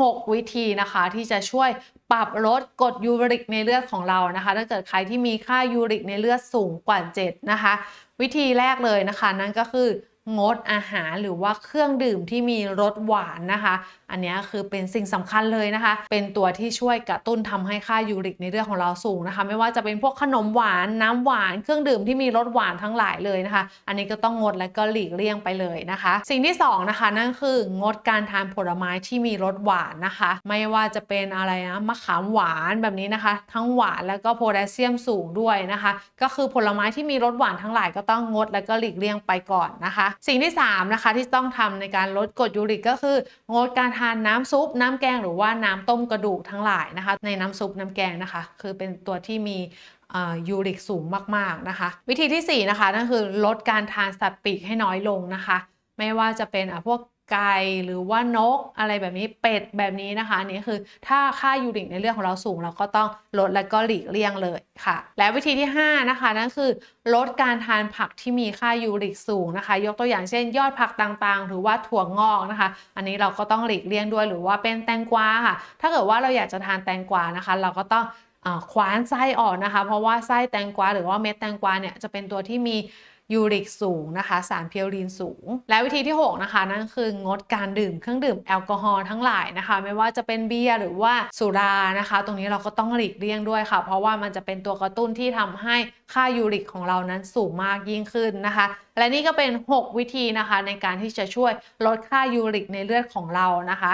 6 วิธีนะคะที่จะช่วยปรับลดกรดยูริกในเลือดของเรานะคะ ถ้าเกิดใครที่มีค่ายูริกในเลือดสูงกว่า 7 นะคะ วิธีแรกเลยนะคะ นั่นก็คือ งดอาหารหรือว่าเครื่องดื่มที่มีรสหวานนะคะ อันนี้คือเป็นสิ่งสำคัญเลยนะคะ เป็นตัวที่ช่วยกระตุ้นทำให้ค่ายูริกในเลือดของเราสูงนะคะ ไม่ว่าจะเป็นพวกขนมหวานน้ำหวานเครื่องดื่มที่มีรสหวานทั้งหลายเลยนะคะ อันนี้ก็ต้องงดและก็หลีกเลี่ยงไปเลยนะคะ สิ่งที่สองนะคะนั่นคืองดการทานผลไม้ที่มีรสหวานนะคะ ไม่ว่าจะเป็นอะไรนะมะขามหวานแบบนี้นะคะ ทั้งหวานแล้วก็โพแทสเซียมสูงด้วยนะคะ ก็คือผลไม้ที่มีรสหวานทั้งหลายก็ต้องงดและก็หลีกเลี่ยงไปก่อนนะคะสิ่งที่สามนะคะที่ต้องทำในการลดกรดยูริกก็คืองดการทานน้ำซุป น้ำแกงหรือว่าน้ำต้มกระดูกทั้งหลายนะคะ ในน้ำซุปน้ำแกงนะคะ คือเป็นตัวที่มียูริกสูงมากๆนะคะ วิธีที่ 4 นะคะนั่นคือลดการทานสัตว์ปีกให้น้อยลงนะคะ ไม่ว่าจะเป็นอะพวก ไก่หรือว่านกอะไรแบบนี้เป็ดแบบนี้นะคะอันนี้คือถ้าค่ายูริกในเลือดของเราสูง เราก็ต้องลดและก็หลีกเลี่ยงเลยค่ะ และวิธีที่ 5 นะคะนั่นคือ ลดการทานผักที่มีค่ายูริกสูงนะคะ ยกตัวอย่างเช่น ยอดผักต่างๆ หรือว่าถั่วงอกนะคะ อันนี้เราก็ต้องหลีกเลี่ยงด้วยหรือว่าเป็นแตงกวาค่ะ ถ้าเกิดว่าเราอยากจะทานแตงกวานะคะ เราก็ต้องอควานไส้ออกนะคะ เพราะว่าไส้แตงกวาหรือว่าเม็ดแตงกวาเนี่ยจะเป็นตัวที่มี ยูริกสูงนะคะ สารเพียวรีนสูง และวิธีที่ 6 นะคะ นั่นคืองดการดื่มเครื่องดื่มแอลกอฮอล์ทั้งหลายนะคะ ไม่ว่าจะเป็นเบียร์หรือว่าสุรานะคะ ตรงนี้เราก็ต้องหลีกเลี่ยงด้วยค่ะ เพราะว่ามันจะเป็นตัวกระตุ้นที่ทำให้ค่ายูริกของเรานั้นสูงมากยิ่งขึ้นนะคะ และนี่ก็เป็น 6 วิธีนะคะในการที่จะช่วยลดค่ายูริกในเลือดของเรานะคะ